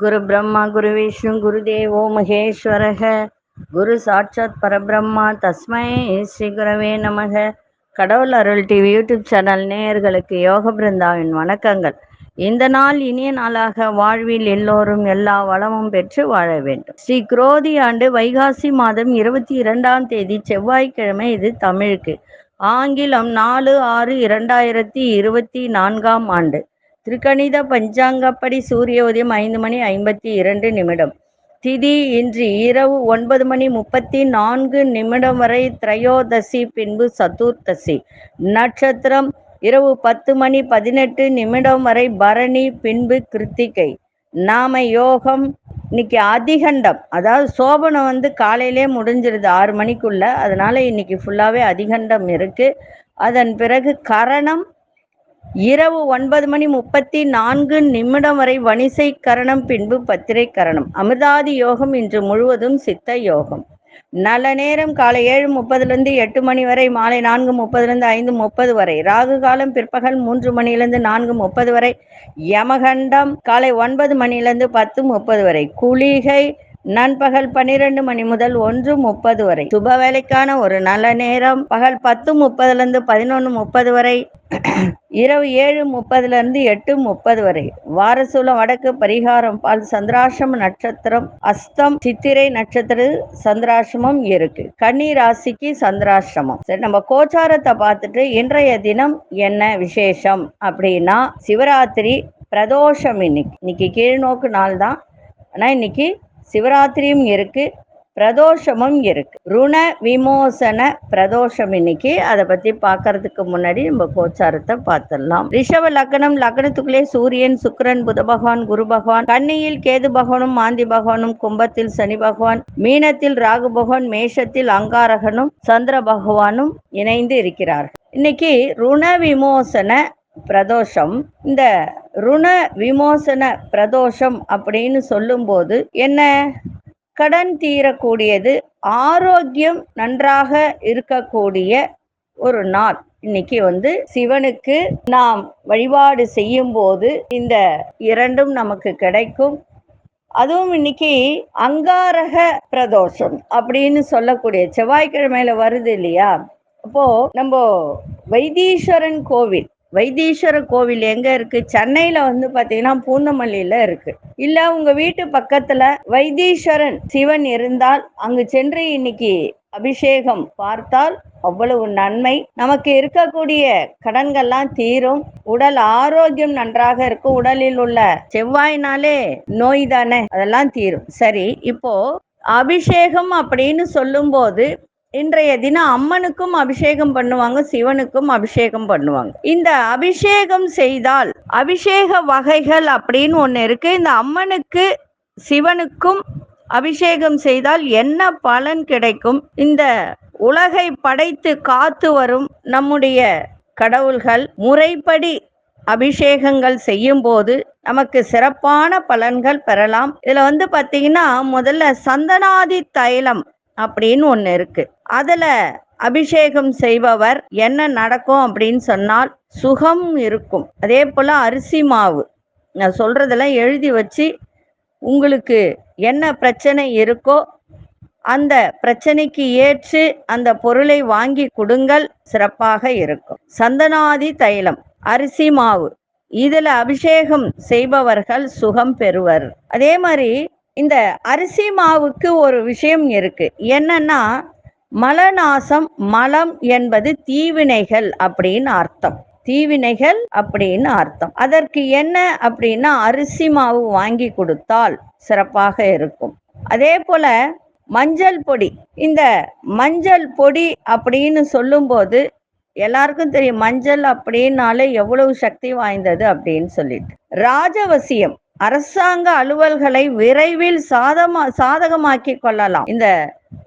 குரு பிரம்மா குரு விஷ்ணு குரு தேவோ மகேஸ்வரக. குரு சாட்சாத் பரபிரம்மா தஸ்மை ஸ்ரீ குரவே நமக. கடவுள் அருள் டிவி யூடியூப் சேனல் நேயர்களுக்கு யோக பிருந்தாவின் வணக்கங்கள். இந்த நாள் இனிய நாளாக வாழ்வில் எல்லோரும் எல்லா வளமும் பெற்று வாழ வேண்டும். ஸ்ரீ குரோதி ஆண்டு வைகாசி மாதம் இருபத்தி இரண்டாம் தேதி செவ்வாய்க்கிழமை இது தமிழுக்கு. ஆங்கிலம் நாலு ஆறு இரண்டாயிரத்தி இருபத்தி நான்காம் ஆண்டு. திருக்கணித பஞ்சாங்கப்படி சூரிய உதயம் ஐந்து மணி ஐம்பத்தி இரண்டு நிமிடம். திதி இன்று இரவு ஒன்பது மணி முப்பத்தி நான்கு நிமிடம் வரை திரையோதசி பின்பு சதுர்த்தசி. நட்சத்திரம் இரவு பத்து மணி பதினெட்டு நிமிடம் வரை பரணி பின்பு கிருத்திகை. நாம யோகம் இன்னைக்கு அதிகண்டம். அதாவது சோபனம் வந்து காலையிலே முடிஞ்சிருது ஆறு மணிக்குள்ள. அதனால இன்னைக்கு ஃபுல்லாவே அதிகண்டம் இருக்கு. அதன் பிறகு கரணம் இரவு ஒன்பது மணி முப்பத்தி நான்கு நிமிடம் வரை வணிசை கரணம் பின்பு பத்திரை கரணம். அமிர்தாதி யோகம் இன்று முழுவதும் சித்த யோகம். நல்ல நேரம் காலை ஏழு முப்பதுலேருந்து எட்டு மணி வரை மாலை நான்கு முப்பதுலேருந்து ஐந்து முப்பது வரை ராகு காலம் பிற்பகல் மூன்று மணிலேருந்து நான்கு முப்பது வரை யமகண்டம் காலை ஒன்பது மணிலேருந்து பத்து முப்பது வரை குளிகை நண்பகல் பன்னிரண்டு மணி முதல் ஒன்று முப்பது வரை. சுப வேலைக்கான ஒரு நல்ல நேரம். பகல் பத்து முப்பதுல இருந்து பதினொன்று முப்பது வரை. இரவு ஏழு முப்பதுல இருந்து எட்டு முப்பது வரை. வாரசூலம் வடக்கு பரிகாரம். பால் சந்திராசிரம நட்சத்திரம். அஸ்தம் சித்திரை நட்சத்திர சந்திராசிரமம் இருக்கு. கன்னி ராசிக்கு சந்திராசிரமம் சரி நம்ம கோச்சாரத்தை பார்த்துட்டு இன்றைய தினம் என்ன விசேஷம் அப்படின்னா சிவராத்திரி பிரதோஷம் இன்னைக்கு. இன்னைக்கு கீழ்நோக்கு நாள் தான் ஆனால் இன்னைக்கு சிவராத்திரியும் இருக்கு பிரதோஷமும் இருக்கு. ருண விமோசன பிரதோஷம் இன்னைக்கு. அதை பத்தி பார்க்கறதுக்கு முன்னாடி நம்ம கோச்சாரத்தை பார்த்துடலாம் ரிஷவ லக்னம் லக்னத்துக்குள்ளே சூரியன் சுக்கிரன் புத பகவான் குரு பகவான் கண்ணியில் கேது பகவானும் மாந்தி பகவானும் கும்பத்தில் சனி பகவான் மீனத்தில் ராகு பகவான் மேஷத்தில் அங்காரகனும் சந்திர பகவானும் இணைந்து இருக்கிறார்கள். இன்னைக்கு ருண விமோசன பிரதோஷம். இந்த ருண விமோசன பிரதோஷம் அப்படின்னு சொல்லும்போது என்ன? கடன் தீரக்கூடியது ஆரோக்கியம் நன்றாக இருக்கக்கூடிய ஒரு நாள். இன்னைக்கு வந்து சிவனுக்கு நாம் வழிபாடு செய்யும் போது இந்த இரண்டும் நமக்கு கிடைக்கும். அதுவும் இன்னைக்கு அங்காரக பிரதோஷம் அப்படின்னு சொல்லக்கூடிய செவ்வாய்க்கிழமையில வருது இல்லையா? அப்போ நம்ம வைத்தீஸ்வரன் கோவில் வைத்தீஸ்வர கோவில் எங்க இருக்கு? சென்னையில வந்து பாத்தீங்கன்னா பூந்தமல்லியில இருக்கு. இல்ல உங்க வீட்டு பக்கத்துல வைத்தீஸ்வரன் சிவன் இருந்தால் அங்கு சென்று இன்னைக்கு அபிஷேகம் பார்த்தால் அவ்வளவு நன்மை. நமக்கு இருக்கக்கூடிய கடன்கள்லாம் தீரும். உடல் ஆரோக்கியம் நன்றாக இருக்கும். உடலில் உள்ள செவ்வாய்னாலே நோய் தானே அதெல்லாம் தீரும். சரி இப்போ அபிஷேகம் அப்படின்னு சொல்லும்போது இன்றைய தினம் அம்மனுக்கும் அபிஷேகம் பண்ணுவாங்க சிவனுக்கும் அபிஷேகம் பண்ணுவாங்க. இந்த அபிஷேகம் செய்தால் அபிஷேக வகைகள் அப்படின்னு ஒன்று இருக்கு. இந்த அம்மனுக்கு சிவனுக்கும் அபிஷேகம் செய்தால் என்ன பலன் கிடைக்கும்? இந்த உலகை படைத்து காத்து வரும் நம்முடைய கடவுள்கள் முறைப்படி அபிஷேகங்கள் செய்யும் போது நமக்கு சிறப்பான பலன்கள் பெறலாம். இதுல வந்து பாத்தீங்கன்னா முதல்ல சந்தனாதி தைலம் அப்படின்னு ஒன்று இருக்கு. அதுல அபிஷேகம் செய்பவர் என்ன நடக்கும் அப்படின்னு சொன்னால் சுகம் இருக்கும். அதே போல அரிசி மாவு. நான் சொல்றதெல்லாம் எழுதி வச்சு உங்களுக்கு என்ன பிரச்சனை இருக்கோ அந்த பிரச்சனைக்கு ஏற்று அந்த பொருளை வாங்கி கொடுங்கள் சிறப்பாக இருக்கும். சந்தனாதி தைலம் அரிசி மாவு. இதுல அபிஷேகம் செய்பவர்கள் சுகம் பெறுவர். அதே மாதிரி இந்த அரிசி மாவுக்கு ஒரு விஷயம் இருக்கு. என்னன்னா மலநாசம் மலம் என்பது தீவினைகள் அப்படின்னு அர்த்தம். தீவினைகள் அப்படின்னு அர்த்தம். அதற்கு என்ன அப்படின்னா அரிசி மாவு வாங்கி கொடுத்தால் சிறப்பாக இருக்கும். அதே போல மஞ்சள் பொடி. இந்த மஞ்சள் பொடி அப்படின்னு சொல்லும்போது எல்லாருக்கும் தெரியும் மஞ்சள் அப்படின்னாலே எவ்வளவு சக்தி வாய்ந்தது அப்படின்னு சொல்லிட்டு. ராஜவசியம். அரசாங்க அலுவல்களை விரைவில் சாதமா சாதகமாக்கி கொள்ளலாம். இந்த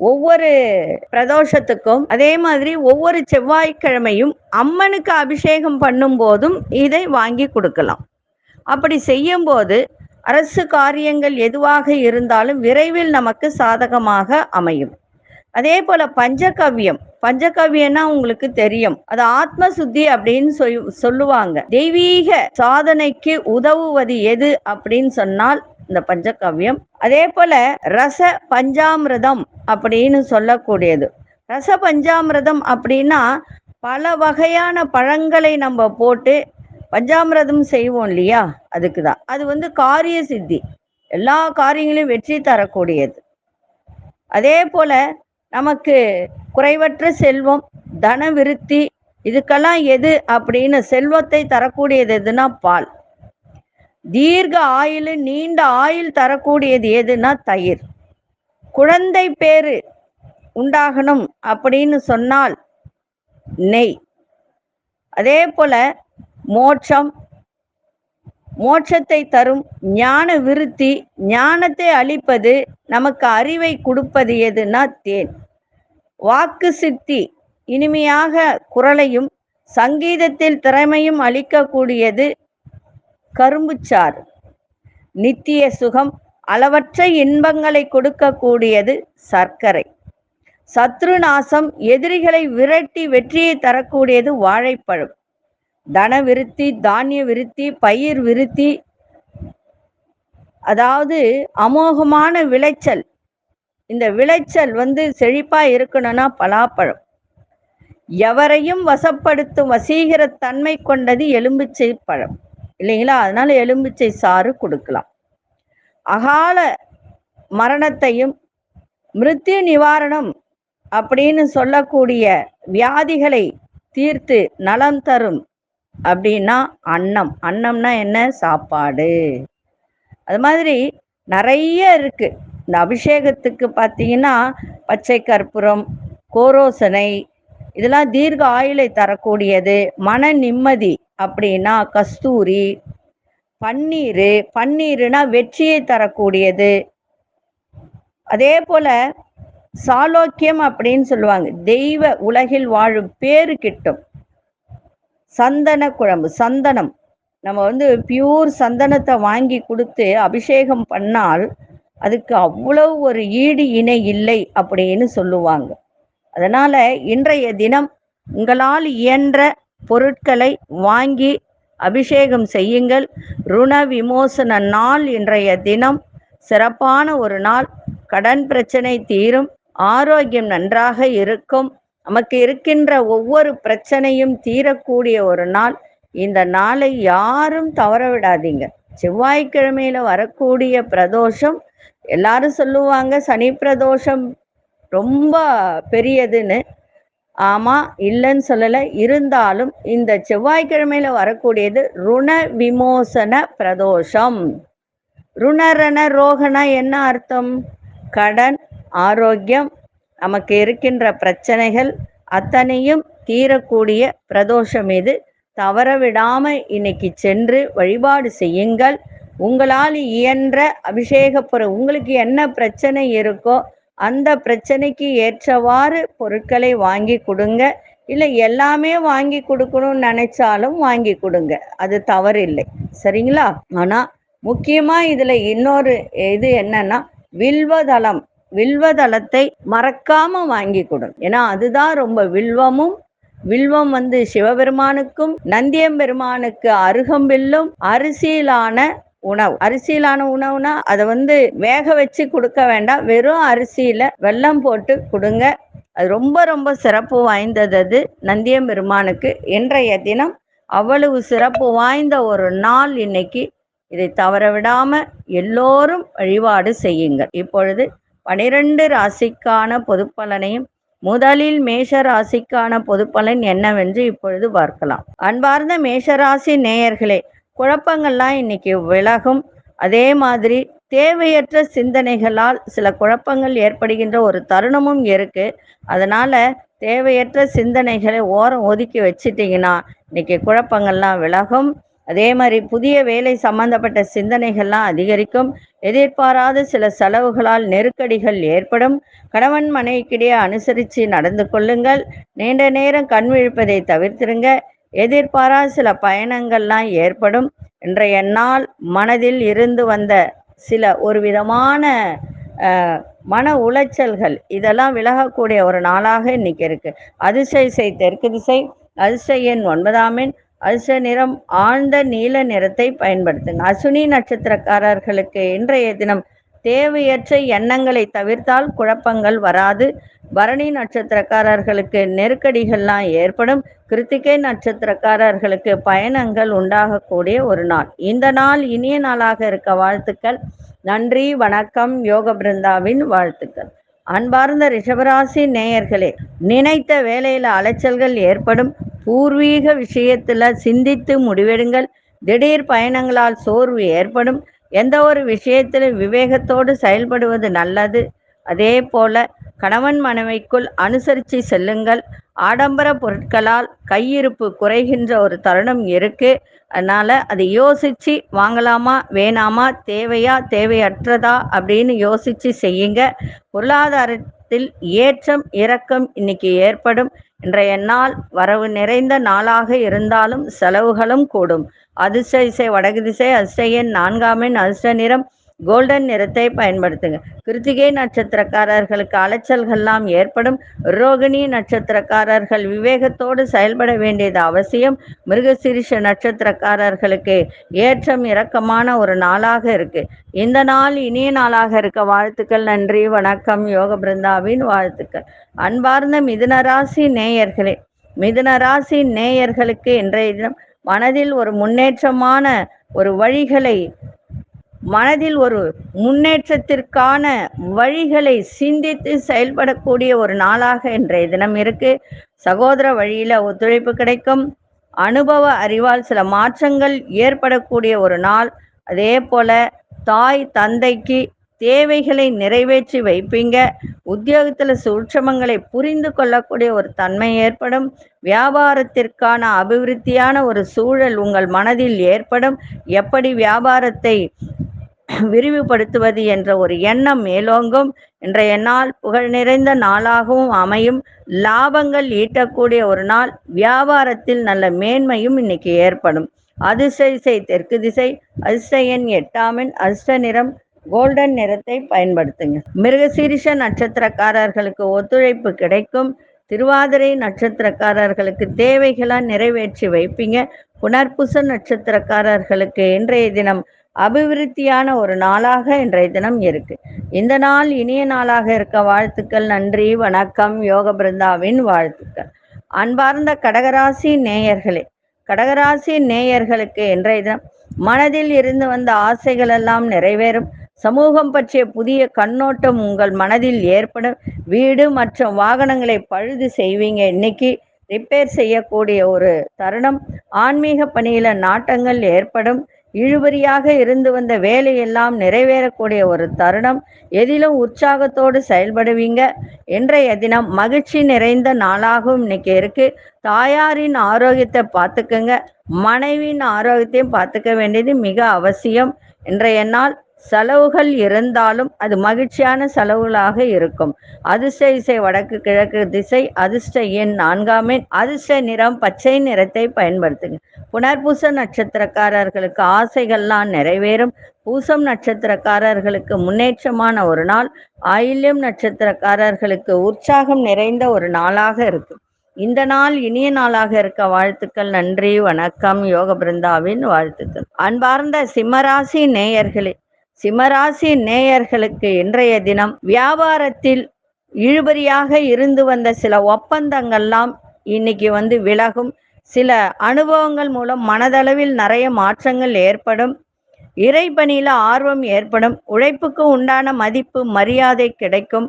ஒவ்வொரு பிரதோஷத்துக்கும் அதே மாதிரி ஒவ்வொரு செவ்வாய்க்கிழமையும் அம்மனுக்கு அபிஷேகம் பண்ணும் போதும் இதை வாங்கி கொடுக்கலாம். அப்படி செய்யும் போது அரசு காரியங்கள் எதுவாக இருந்தாலும் விரைவில் நமக்கு சாதகமாக அமையும். அதே போல பஞ்சகவ்யம். பஞ்சகவ்யம்னா உங்களுக்கு தெரியும். அது ஆத்ம சுத்தி அப்படின்னு சொல் சொல்லுவாங்க. தெய்வீக சாதனைக்கு உதவுவது எது அப்படின்னு சொன்னால் இந்த பஞ்சகவ்யம். அதே போல ரச பஞ்சாமிரதம் அப்படின்னு சொல்லக்கூடியது. ரச பஞ்சாமிரதம் அப்படின்னா பல வகையான பழங்களை நம்ம போட்டு பஞ்சாமிரதம் செய்வோம் இல்லையா? அதுக்கு தான். அது வந்து காரிய சித்தி. எல்லா காரியங்களையும் வெற்றி தரக்கூடியது. அதே போல நமக்கு குறைவற்ற செல்வம் தன விருத்தி இதுக்கெல்லாம் எது அப்படின்னு செல்வத்தை தரக்கூடியது எதுனா பால். தீர்க்க ஆயுள் நீண்ட ஆயுள் தரக்கூடியது எதுனா தயிர். குழந்தை பேரு உண்டாகணும் அப்படின்னு சொன்னால் நெய். அதே போல மோட்சம் மோட்சத்தை தரும் ஞான விருத்தி ஞானத்தை அளிப்பது நமக்கு அறிவை கொடுப்பது எதுனா தேன். வாக்கு சித்தி இனிமையாக குரலையும் சங்கீதத்தில் திறமையும் அளிக்கக்கூடியது கரும்புச்சாறு. நித்திய சுகம் அளவற்ற இன்பங்களை கொடுக்கக்கூடியது சர்க்கரை. சத்ருநாசம் எதிரிகளை விரட்டி வெற்றியை தரக்கூடியது வாழைப்பழம். தன விருத்தி தானிய விருத்தி பயிர் விருத்தி அதாவது அமோகமான விளைச்சல் இந்த விளைச்சல் வந்து செழிப்பா இருக்கணும்னா பலாப்பழம். எவரையும் வசப்படுத்தும் வசீகர தன்மை கொண்டது எலும்பிச்சை பழம். இல்லைங்களா? அதனால எலும்பிச்சை சாறு கொடுக்கலாம். அகால மரணத்தையும் மிருத்யு நிவாரணம் அப்படின்னு சொல்லக்கூடிய வியாதிகளை தீர்த்து நலம் தரும் அப்படின்னா அன்னம். அன்னம்னா என்ன? சாப்பாடு. அது மாதிரி நிறைய இருக்குது இந்த அபிஷேகத்துக்கு பார்த்தீங்கன்னா பச்சை கற்பூரம் கோரோசனை இதெல்லாம் தீர்க்க ஆயுளை தரக்கூடியது. மன நிம்மதி அப்படின்னா கஸ்தூரி பன்னீர் பன்னீருனா வெற்றியை தரக்கூடியது. அதே போல சாலோக்கியம் அப்படின்னு சொல்லுவாங்க. தெய்வ உலகில் வாழும் பேரு கிட்டும். சந்தன குழம்பு சந்தனம். நம்ம வந்து பியூர் சந்தனத்தை வாங்கி கொடுத்து அபிஷேகம் பண்ணால் அதுக்கு அவ்வளவு ஒரு ஈடு இணை இல்லை அப்படின்னு சொல்லுவாங்க. அதனால இன்றைய தினம் உங்களால் இயன்ற பொருட்களை வாங்கி அபிஷேகம் செய்யுங்கள். ருண விமோசன நாள் இன்றைய தினம் சிறப்பான ஒரு நாள். கடன் பிரச்சனை தீரும் ஆரோக்கியம் நன்றாக இருக்கும். நமக்கு இருக்கின்ற ஒவ்வொரு பிரச்சனையும் தீரக்கூடிய ஒரு நாள். இந்த நாளை யாரும் தவற விடாதீங்க. செவ்வாய்க்கிழமையில வரக்கூடிய பிரதோஷம் எல்லாரும் சொல்லுவாங்க சனி பிரதோஷம் ரொம்ப பெரியதுன்னு. ஆமா இல்லைன்னு சொல்லலை. இருந்தாலும் இந்த செவ்வாய்க்கிழமையில வரக்கூடியது ருண விமோசன பிரதோஷம். ருணரண ரோகனா என்ன அர்த்தம்? கடன் ஆரோக்கியம் நமக்கு இருக்கின்ற பிரச்சனைகள் அத்தனையும் தீரக்கூடிய பிரதோஷம் இது. தவற விடாம இன்னைக்கு சென்று வழிபாடு செய்யுங்கள். உங்களால் இயன்ற அபிஷேகப்புற உங்களுக்கு என்ன பிரச்சனை இருக்கோ அந்த பிரச்சனைக்கு ஏற்றவாறு பொருட்களை வாங்கி கொடுங்க. இல்லை எல்லாமே வாங்கி கொடுக்கணும்னு நினைச்சாலும் வாங்கி கொடுங்க. அது தவறில்லை. சரிங்களா? ஆனால் முக்கியமாக இதில் இன்னொரு இது என்னன்னா வில்வதளம். வில்வதளத்தை மறக்காம வாங்கி கொடுங்க. ஏன்னா அதுதான் ரொம்ப வில்வமும் வில்வம் வந்து சிவபெருமானுக்கும் நந்தியம்பெருமானுக்கு அருகம்பில்லும் அரிசியிலான உணவு. அரிசியிலான உணவுனா அதை வந்து வேக வச்சு கொடுக்க வேண்டாம். வெறும் அரிசியில வெல்லம் போட்டு கொடுங்க. அது ரொம்ப ரொம்ப சிறப்பு வாய்ந்தது அது. நந்தியம் பெருமானுக்கு இன்றைய தினம் அவ்வளவு சிறப்பு வாய்ந்த ஒரு நாள் இன்னைக்கு. இதை தவற விடாம எல்லோரும் வழிபாடு செய்யுங்கள். இப்பொழுது பனிரெண்டு ராசிக்கான பொதுப்பலனையும் முதலில் மேஷ ராசிக்கான பொதுப்பலன் என்னவென்று இப்பொழுது பார்க்கலாம். அன்பார்ந்த மேஷராசி நேயர்களே குழப்பங்கள்லாம் இன்னைக்கு விலகும். அதே மாதிரி தேவையற்ற சிந்தனைகளால் சில குழப்பங்கள் ஏற்படுகின்ற ஒரு தருணமும் இருக்கு. அதனால தேவையற்ற சிந்தனைகளை ஓரம் ஒதுக்கி வச்சிட்டிங்கன்னா இன்னைக்கு குழப்பங்கள்லாம் விலகும். அதே மாதிரி புதிய வேலை சம்பந்தப்பட்ட சிந்தனைகள்லாம் அதிகரிக்கும். எதிர்பாராத சில செலவுகளால் நெருக்கடிகள் ஏற்படும். கணவன் மனைவிக்கிடையே அனுசரித்து நடந்து கொள்ளுங்கள். நீண்ட நேரம் கண் விழிப்பதை தவிர்த்திருங்க. எதிர்பாரா சில பயணங்கள்லாம் ஏற்படும். இன்றைய நாள் மனதில் இருந்து வந்த சில ஒரு விதமான மன உளைச்சல்கள் இதெல்லாம் விலகக்கூடிய ஒரு நாளாக இன்னைக்கு இருக்கு. அதிசய திசை தெற்கு திசை அதிசய எண் ஒன்பதாம் எண் அதிர்ஷ்ட நிறம் ஆழ்ந்த நீல நிறத்தை பயன்படுத்துங்க. அசுனி நட்சத்திரக்காரர்களுக்கு இன்றைய தினம் தேவையற்ற எண்ணங்களை தவிர்த்தால் குழப்பங்கள் வராது. பரணி நட்சத்திரக்காரர்களுக்கு நெருக்கடிகள்லாம் ஏற்படும். கிருத்திகை நட்சத்திரக்காரர்களுக்கு பயணங்கள் உண்டாகக்கூடிய ஒரு நாள். இந்த நாள் இனிய நாளாக இருக்க வாழ்த்துக்கள். நன்றி வணக்கம். யோக பிருந்தாவின் வாழ்த்துக்கள். அன்பார்ந்த ரிஷபராசி நேயர்களே நினைத்த வேலையில அலைச்சல்கள் ஏற்படும். பூர்வீக விஷயத்துல சிந்தித்து முடிவெடுங்கள். திடீர் பயணங்களால் சோர்வு ஏற்படும். எந்த ஒரு விஷயத்திலும் விவேகத்தோடு செயல்படுவது நல்லது. அதே போல கணவன் மனைவிக்குள் அனுசரித்து செல்லுங்கள். ஆடம்பர பொருட்களால் கையிருப்பு குறைகின்ற ஒரு தருணம் இருக்கு. அதனால அதை யோசிச்சு வாங்கலாமா வேணாமா தேவையா தேவையற்றதா அப்படின்னு யோசிச்சு செய்யுங்க. பொருளாதாரத்தில் ஏற்றம் இறக்கம் இன்னைக்கு ஏற்படும். இன்றைய நாள் வரவு நிறைந்த நாளாக இருந்தாலும் செலவுகளும் கூடும். அதிர்ஷ்ட இசை வடக்கு திசை அதிர்ஷ்ட எண் நான்காம் அதிர்ஷ்ட நிறம். கோல்டன் நிறத்தை பயன்படுத்துங்க. கிருத்திகை நட்சத்திரக்காரர்களுக்கு அலைச்சல்கள்லாம் ஏற்படும். ரோகிணி நட்சத்திரக்காரர்கள் விவேகத்தோடு செயல்பட வேண்டியது அவசியம். மிருகசீரிஷ நட்சத்திரக்காரர்களுக்கு ஏற்றம் இறக்கமான ஒரு நாளாக இருக்கு. இந்த நாள் இனிய நாளாக இருக்க வாழ்த்துக்கள் நன்றி வணக்கம். யோக பிருந்தாவின் வாழ்த்துக்கள். அன்பார்ந்த மிதுனராசி நேயர்களே மிதுனராசி நேயர்களுக்கு இன்றைய தினம் மனதில் ஒரு முன்னேற்றமான ஒரு வழிகளை மனதில் ஒரு முன்னேற்றத்திற்கான வழிகளை சிந்தித்து செயல்படக்கூடிய ஒரு நாளாக இன்றைய தினம் இருக்கு. சகோதர வழியில ஒத்துழைப்பு கிடைக்கும். அனுபவ அறிவால் சில மாற்றங்கள் ஏற்படக்கூடிய ஒரு நாள். அதே போல தாய் தந்தைக்கு தேவைகளை நிறைவேற்றி வைப்பீங்க. உத்தியோகத்தில் சூட்சமங்களை புரிந்து கொள்ளக்கூடிய ஒரு தன்மை ஏற்படும். வியாபாரத்திற்கான அபிவிருத்தியான ஒரு சூழல் உங்கள் மனதில் ஏற்படும். எப்படி வியாபாரத்தை விரிவுபடுத்துவது என்ற ஒரு எண்ணம் மேலோங்கும். இன்றைய நாள் புகழ் நிறைந்த நாளாகவும் அமையும். லாபங்கள் ஈட்டக்கூடிய ஒரு நாள். வியாபாரத்தில் நல்ல மேன்மையும் இன்னைக்கு ஏற்படும். அதிர்ஷ்ட தெற்கு திசை. அதிசயன் எட்டாமின் எட்டாம் அதிர்ஷ்ட நிறம். கோல்டன் நிறத்தை பயன்படுத்துங்க. மிருகசீரிஷ நட்சத்திரக்காரர்களுக்கு ஒத்துழைப்பு கிடைக்கும். திருவாதிரை நட்சத்திரக்காரர்களுக்கு தேவைகளாக நிறைவேற்றி வைப்பீங்க. புனர்புச நட்சத்திரக்காரர்களுக்கு இன்றைய தினம் அபிவிருத்தியான ஒரு நாளாக இன்றைய தினம் இருக்கு. இந்த நாள் இனிய நாளாக இருக்க வாழ்த்துக்கள் நன்றி வணக்கம் யோக பிருந்தாவின் வாழ்த்துக்கள். அன்பார்ந்த கடகராசி நேயர்களே கடகராசி நேயர்களுக்கு இன்றைய தினம் மனதில் இருந்து வந்த ஆசைகள் எல்லாம் நிறைவேறும். சமூகம் பற்றிய புதிய கண்ணோட்டம் உங்கள் மனதில் ஏற்படும் வீடு மற்றும் வாகனங்களை பழுது செய்வீங்க. இன்னைக்கு ரிப்பேர் செய்யக்கூடிய ஒரு தருணம். ஆன்மீக பணியில நாட்டங்கள் ஏற்படும். இழுபறியாக இருந்து வந்த வேலையெல்லாம் நிறைவேறக்கூடிய ஒரு தருணம். எதிலும் உற்சாகத்தோடு செயல்படுவீங்க. இன்றைய தினம் மகிழ்ச்சி நிறைந்த நாளாகவும் இன்னைக்கு இருக்கு. தாயாரின் ஆரோக்கியத்தை பார்த்துக்கோங்க. மனைவியின் ஆரோக்கியத்தையும் பார்த்துக்க வேண்டியது மிக அவசியம். இன்றைய நாள் செலவுகள் இருந்தாலும் அது மகிழ்ச்சியான செலவுகளாக இருக்கும். அதிர்ஷ்ட இசை வடக்கு கிழக்கு திசை அதிர்ஷ்ட எண் நான்காம் எண் அதிர்ஷ்ட நிறம் பச்சை நிறத்தை பயன்படுத்துங்க. புனர்பூச நட்சத்திரக்காரர்களுக்கு ஆசைகள்லாம் நிறைவேறும். பூசம் நட்சத்திரக்காரர்களுக்கு முன்னேற்றமான ஒரு நாள் ஆயில்யம் நட்சத்திரக்காரர்களுக்கு உற்சாகம் நிறைந்த ஒரு நாளாக இருக்கும். இந்த நாள் இனிய நாளாக இருக்க வாழ்த்துக்கள் நன்றி வணக்கம் யோக பிருந்தாவின் வாழ்த்துக்கள். அன்பார்ந்த சிம்மராசி நேயர்களே சிம்மராசி நேயர்களுக்கு இன்றைய தினம் வியாபாரத்தில் இழுபறியாக இருந்து வந்த சில ஒப்பந்தங்கள்லாம் இன்னைக்கு வந்து விலகும். சில அனுபவங்கள் மூலம் மனதளவில் நிறைய மாற்றங்கள் ஏற்படும். இறைப்பணியில ஆர்வம் ஏற்படும். உழைப்புக்கு உண்டான மதிப்பு மரியாதை கிடைக்கும்.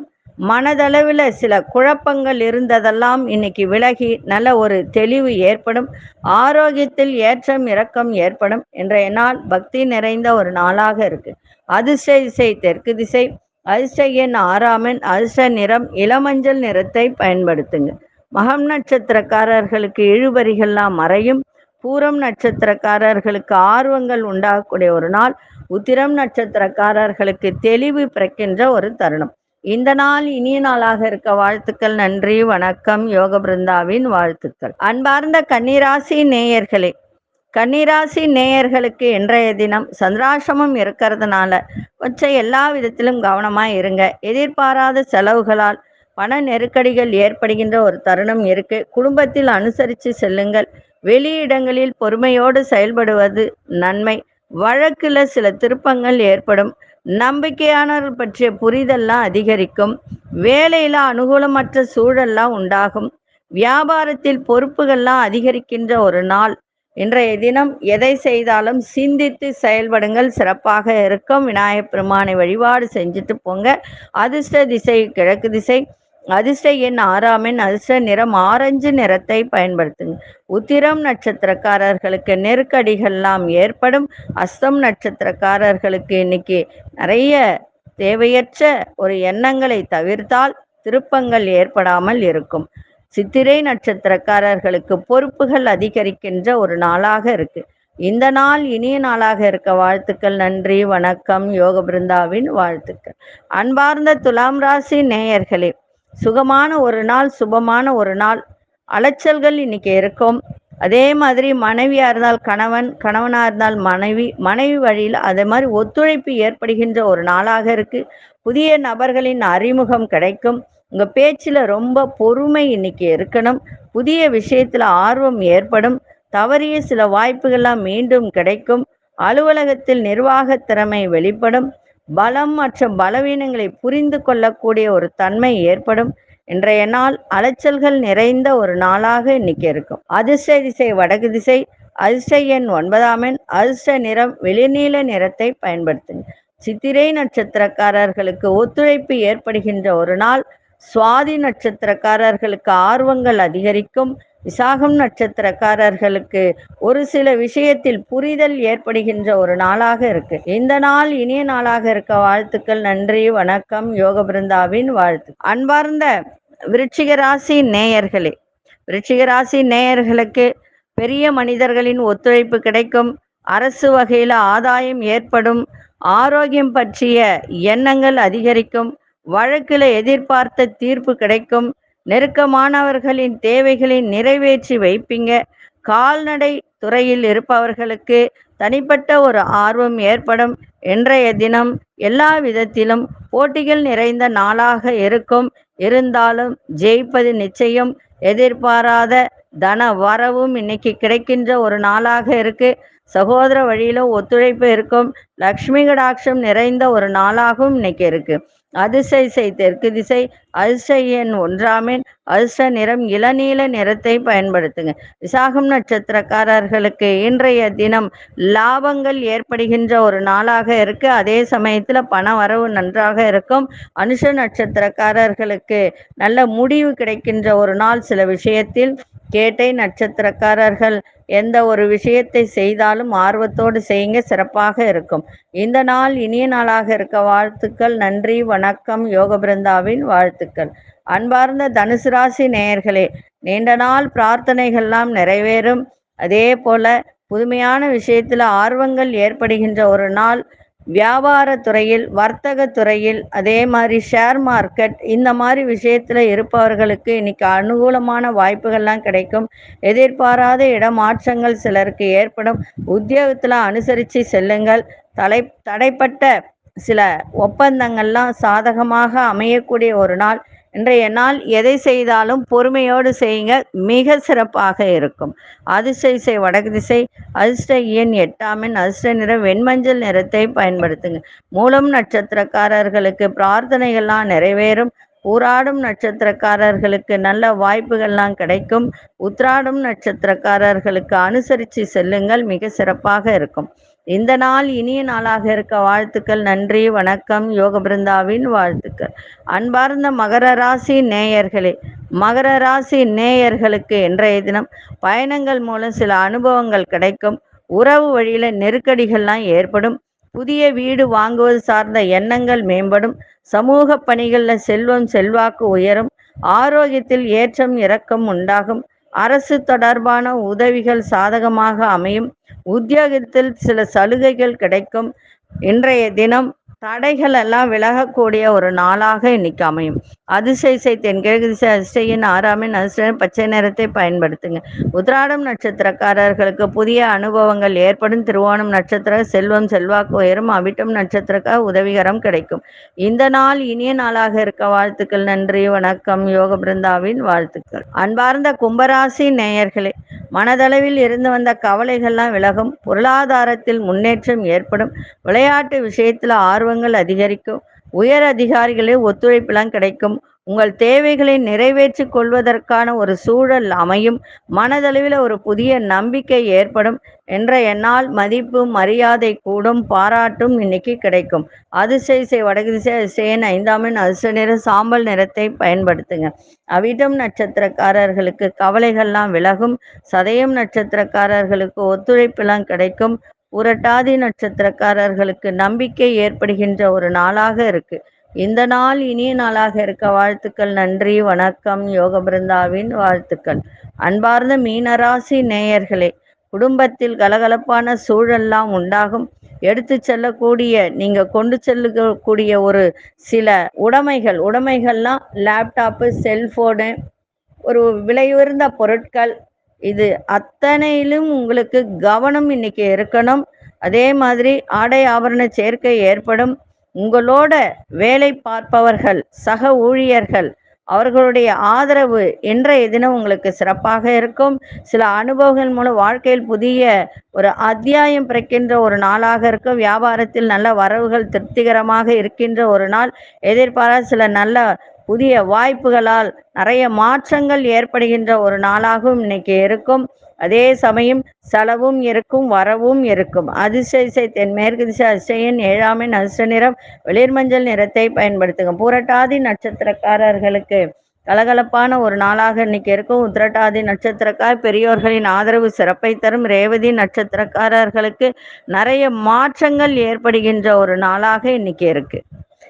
மனதளவில் சில குழப்பங்கள் இருந்ததெல்லாம் இன்னைக்கு விலகி நல்ல ஒரு தெளிவு ஏற்படும். ஆரோக்கியத்தில் ஏற்றம் இறக்கம் ஏற்படும். இன்றைய நாள் பக்தி நிறைந்த ஒரு நாளாக இருக்கு. அதிர்ஷ்ட திசை தெற்கு திசை அதிர்ஷ்ட எண் ஆறாமன் அதிர்ஷ்ட நிறம் இளமஞ்சள் நிறத்தை பயன்படுத்துங்க. மகம் நட்சத்திரக்காரர்களுக்கு இழுபறிகள்லாம் மறையும். பூரம் நட்சத்திரக்காரர்களுக்கு ஆர்வங்கள் உண்டாகக்கூடிய ஒரு நாள். உத்திரம் நட்சத்திரக்காரர்களுக்கு தெளிவு பிறக்கின்ற ஒரு தருணம். இந்த நாள் இனிய நாளாக இருக்க வாழ்த்துக்கள் நன்றி வணக்கம் யோக பிருந்தாவின் வாழ்த்துக்கள். அன்பார்ந்த கன்னிராசி நேயர்களே கன்னிராசி நேயர்களுக்கு இன்றைய தினம் சந்திராசிரமம் இருக்கிறதுனால கொஞ்சம் எல்லா விதத்திலும் கவனமாக இருங்க. எதிர்பாராத செலவுகளால் பண நெருக்கடிகள் ஏற்படுகின்ற ஒரு தருணம் இருக்கு. குடும்பத்தில் அனுசரித்து செல்லுங்கள். வெளியிடங்களில் பொறுமையோடு செயல்படுவது நன்மை. வழக்கில் சில திருப்பங்கள் ஏற்படும். நம்பிக்கையானவர்கள் பற்றிய புரிதல்லாம் அதிகரிக்கும். வேலையில அனுகூலமற்ற சூழல்லாம் உண்டாகும். வியாபாரத்தில் பொறுப்புகள்லாம் அதிகரிக்கின்ற ஒரு நாள் இன்றைய தினம் எதை செய்தாலும் சிந்தித்து செயல்படுங்கள். சிறப்பாக இருக்கும். விநாயகப் பெருமானை வழிபாடு செஞ்சுட்டு போங்க. அதிர்ஷ்ட திசை கிழக்கு திசை. அதிர்ஷ்ட எண் ஆறாம் எண் அதிர்ஷ்ட நிறம் ஆரஞ்சு நிறத்தை பயன்படுத்துங்க. உத்திரம் நட்சத்திரக்காரர்களுக்கு நெருக்கடிகள்லாம் ஏற்படும். அஸ்தம் நட்சத்திரக்காரர்களுக்கு இன்னைக்கு நிறைய தேவையற்ற ஒரு எண்ணங்களை தவிர்த்தால் திருப்பங்கள் ஏற்படாமல் இருக்கும். சித்திரை நட்சத்திரக்காரர்களுக்கு பொறுப்புகள் அதிகரிக்கின்ற ஒரு நாளாக இருக்கு. இந்த நாள் இனிய நாளாக இருக்க வாழ்த்துக்கள் நன்றி வணக்கம் யோக பிருந்தாவின் வாழ்த்துக்கள். அன்பார்ந்த துலாம் ராசி நேயர்களே சுகமான ஒரு நாள் சுபமான ஒரு நாள். அலைச்சல்கள் இன்னைக்கு இருக்கும். அதே மாதிரி மனைவியா இருந்தால் கணவன் கணவனா இருந்தால் மனைவி மனைவி வழியில் அதே மாதிரி ஒத்துழைப்பு ஏற்படுகின்ற ஒரு நாளாக இருக்கு. புதிய நபர்களின் அறிமுகம் கிடைக்கும். உங்க பேச்சில் ரொம்ப பொறுமை இன்னைக்கு இருக்கணும். புதிய விஷயத்தில் ஆர்வம் ஏற்படும். தவறிய சில வாய்ப்புகள்லாம் மீண்டும் கிடைக்கும். அலுவலகத்தில் நிர்வாக திறமை வெளிப்படும். பலம் மற்றும் பலவீனங்களை புரிந்து கொள்ளக்கூடிய ஒரு தன்மை ஏற்படும். இன்றைய நாள் அலைச்சல்கள் நிறைந்த ஒரு நாளாக இன்னைக்கு இருக்கும். அதிர்ஷ்ட திசை வடக்கு திசை அதிர்ஷ்ட எண் ஒன்பதாம் எண் அதிர்ஷ்ட நிறம் வெளிநீல நிறத்தை பயன்படுத்துங்க. சித்திரை நட்சத்திரக்காரர்களுக்கு ஒத்துழைப்பு ஏற்படுகின்ற ஒரு நாள் சுவாதி நட்சத்திரக்காரர்களுக்கு ஆர்வங்கள் அதிகரிக்கும். விசாகம் நட்சத்திரக்காரர்களுக்கு ஒரு சில விஷயத்தில் புரிதல் ஏற்படுகின்ற ஒரு நாளாக இருக்கு. இந்த நாள் இனிய நாளாக இருக்க வாழ்த்துக்கள் நன்றி வணக்கம் யோக பிருந்தாவின் வாழ்த்து அன்பார்ந்த விருச்சிக ராசி நேயர்களே விருச்சிக ராசி நேயர்களுக்கு பெரிய மனிதர்களின் ஒத்துழைப்பு கிடைக்கும். அரசு வகையில் ஆதாயம் ஏற்படும். ஆரோக்கியம் பற்றிய எண்ணங்கள் அதிகரிக்கும். வழக்கில் எதிர்பார்த்த தீர்ப்பு கிடைக்கும். நெருக்கமானவர்களின் தேவைகளை நிறைவேற்றி வைப்பீங்க. கால்நடை துறையில் இருப்பவர்களுக்கு தனிப்பட்ட ஒரு ஆர்வம் ஏற்படும். இன்றைய தினம் எல்லா விதத்திலும் போட்டிகள் நிறைந்த நாளாக இருக்கும். இருந்தாலும் ஜெயிப்பது நிச்சயம். எதிர்பாராத தன வரவும் இன்னைக்கு கிடைக்கின்ற ஒரு நாளாக இருக்கு. சகோதர வழியில ஒத்துழைப்பு இருக்கும். லக்ஷ்மி கடாட்சம் நிறைந்த ஒரு நாளாகவும் இன்னைக்கு இருக்கு. அதிசை செய் தெற்கு திசை அதிசையன் எண் ஒன்றாம் அதிர்ஷ்ட நிறம் இளநீல நிறத்தை பயன்படுத்துங்க. விசாகம் நட்சத்திரக்காரர்களுக்கு இன்றைய தினம் லாபங்கள் ஏற்படுகின்ற ஒரு நாளாக இருக்கு. அதே சமயத்துல பண வரவு நன்றாக இருக்கும். அனுஷ நட்சத்திரக்காரர்களுக்கு நல்ல முடிவு கிடைக்கின்ற ஒரு நாள் சில விஷயத்தில். கேட்டை நட்சத்திரக்காரர்கள் எந்த ஒரு விஷயத்தை செய்தாலும் ஆர்வத்தோடு செய்யுங்க சிறப்பாக இருக்கும். இந்த நாள் இனிய நாளாக இருக்க வாழ்த்துக்கள் நன்றி வணக்கம் யோக பிருந்தாவின் வாழ்த்துக்கள். அன்பார்ந்த தனுசு ராசி நேயர்களே நீண்ட நாள் பிரார்த்தனைகள்லாம் நிறைவேறும். அதே போல புதுமையான விஷயத்தில் ஆர்வங்கள் ஏற்படுகின்ற ஒரு நாள். வியாபாரத்துறையில் வர்த்தக துறையில் அதே மாதிரி ஷேர் மார்க்கெட் இந்த மாதிரி விஷயத்தில் இருப்பவர்களுக்கு இன்னைக்கு அனுகூலமான வாய்ப்புகள்லாம் கிடைக்கும். எதிர்பாராத இடமாற்றங்கள் சிலருக்கு ஏற்படும். உத்தியோகத்தில் அனுசரித்து செல்லுங்கள். தலை தடைப்பட்ட சில ஒப்பந்தங்கள்லாம் சாதகமாக அமையக்கூடிய ஒரு நாள். இன்றைய நாள் எதை செய்தாலும் பொறுமையோடு செய்யுங்க. மிக சிறப்பாக இருக்கும். அதிர்ஷ்ட இசை வடக்கு திசை அதிர்ஷ்ட எண் எட்டாமின் அதிர்ஷ்ட நிறம் வெண்மஞ்சள் நிறத்தை பயன்படுத்துங்க. மூலம் நட்சத்திரக்காரர்களுக்கு பிரார்த்தனைகள்லாம் நிறைவேறும். ஊராடும் நட்சத்திரக்காரர்களுக்கு நல்ல வாய்ப்புகள்லாம் கிடைக்கும். உத்ராடும் நட்சத்திரக்காரர்களுக்கு அனுசரித்து செல்லுங்கள். மிக சிறப்பாக இருக்கும். இந்த நாள் இனிய நாளாக இருக்க வாழ்த்துக்கள் நன்றி வணக்கம் யோக பிருந்தாவின் வாழ்த்துக்கள். அன்பார்ந்த மகர ராசி நேயர்களே மகர ராசி நேயர்களுக்கு இன்றைய தினம் பயணங்கள் மூலம் சில அனுபவங்கள் கிடைக்கும். உறவு வழியில நெருக்கடிகள்லாம் ஏற்படும். புதிய வீடு வாங்குவது சார்ந்த எண்ணங்கள் மேம்படும். சமூக பணிகளில் செல்வம் செல்வாக்கு உயரும். ஆரோக்கியத்தில் ஏற்றம் இறக்கம் உண்டாகும். அரசு தொடர்பான உதவிகள் சாதகமாக அமையும். உத்தியோகத்தில் சில சலுகைகள் கிடைக்கும். இன்றைய தினம் தடைகள் எல்லாம் விலகக்கூடிய ஒரு நாளாக இன்னைக்கு அமையும். அதிசய தென்கிழக்கு திசை அதிசயின் ஆறாமின் அதிசயம் பச்சை நிறத்தை பயன்படுத்துங்க. உத்ராடம் நட்சத்திரக்காரர்களுக்கு புதிய அனுபவங்கள் ஏற்படும். திருவோணம் நட்சத்திர செல்வம் செல்வாக்கு உயரும். அவிட்டம் நட்சத்திரக்க உதவிகரம் கிடைக்கும். இந்த நாள் இனிய நாளாக இருக்க வாழ்த்துக்கள். நன்றி வணக்கம். யோக பிருந்தாவின் வாழ்த்துக்கள். அன்பார்ந்த கும்பராசி நேயர்களே மனதளவில் இருந்து வந்த கவலைகள்லாம் விலகும். பொருளாதாரத்தில் முன்னேற்றம் ஏற்படும். விளையாட்டு விஷயத்தில் ஆர்வங்கள் அதிகரிக்கும். உயர் அதிகாரிகளே ஒத்துழைப்பெல்லாம் கிடைக்கும். உங்கள் தேவைகளை நிறைவேற்றி கொள்வதற்கான ஒரு சூழல் அமையும். மனதளவில் ஒரு புதிய நம்பிக்கை ஏற்படும். என்ற என்னால் மதிப்பு மரியாதை கூடும். பாராட்டும் இன்னைக்கு கிடைக்கும். அதிசய செய் வடக்கு திசை அதிசயன் ஐந்தாமின் அதிர்ஷ்ட நிற சாம்பல் நிறத்தை பயன்படுத்துங்க. அவிட்டம் நட்சத்திரக்காரர்களுக்கு கவலைகள்லாம் விலகும். சதயம் நட்சத்திரக்காரர்களுக்கு ஒத்துழைப்பெல்லாம் கிடைக்கும். புரட்டாதி நட்சத்திரக்காரர்களுக்கு நம்பிக்கை ஏற்படுகின்ற ஒரு நாளாக இருக்கு. இந்த நாள் இனிய நாளாக இருக்க வாழ்த்துக்கள் நன்றி வணக்கம் யோக பிருந்தாவின் வாழ்த்துக்கள். அன்பார்ந்த மீனராசி நேயர்களே குடும்பத்தில் கலகலப்பான சூழல்லாம் உண்டாகும். எடுத்து செல்லக்கூடிய நீங்க கொண்டு செல்லக்கூடிய ஒரு சில உடைமைகள் உடைமைகள்லாம் லேப்டாப்பு செல்போனு ஒரு விலையுயர்ந்த பொருட்கள் இது அத்தனையிலும் உங்களுக்கு கவனம் இன்னைக்கு இருக்கணும். அதே மாதிரி ஆடை ஆபரண சேர்க்கை ஏற்படும். உங்களோட வேலை பார்ப்பவர்கள் சக ஊழியர்கள் அவர்களுடைய ஆதரவு இன்றைய தினம் உங்களுக்கு சிறப்பாக இருக்கும். சில அனுபவங்கள் மூலம் வாழ்க்கையில் புதிய ஒரு அத்தியாயம் பிறக்கின்ற ஒரு நாளாக இருக்கும். வியாபாரத்தில் நல்ல வரவுகள் திருப்திகரமாக இருக்கின்ற ஒரு நாள். எதிர்பாராத சில நல்ல புதிய வாய்ப்புகளால் நிறைய மாற்றங்கள் ஏற்படுகின்ற ஒரு நாளாகவும் இன்னைக்கு இருக்கும். அதே சமயம் செலவும் இருக்கும் வரவும் இருக்கும். அதிசய தென்மேற்கு திசை அதிசயன் ஏழாமின் அதிர்ஷ்ட நிறம் வெளிர்மஞ்சள் நிறத்தை பயன்படுத்துங்க. பூரட்டாதி நட்சத்திரக்காரர்களுக்கு கலகலப்பான ஒரு நாளாக இன்னைக்கு இருக்கும். உத்திரட்டாதி நட்சத்திரக்கார் பெரியோர்களின் ஆதரவு சிறப்பை தரும். ரேவதி நட்சத்திரக்காரர்களுக்கு நிறைய மாற்றங்கள் ஏற்படுகின்ற ஒரு நாளாக இன்னைக்கு இருக்கு.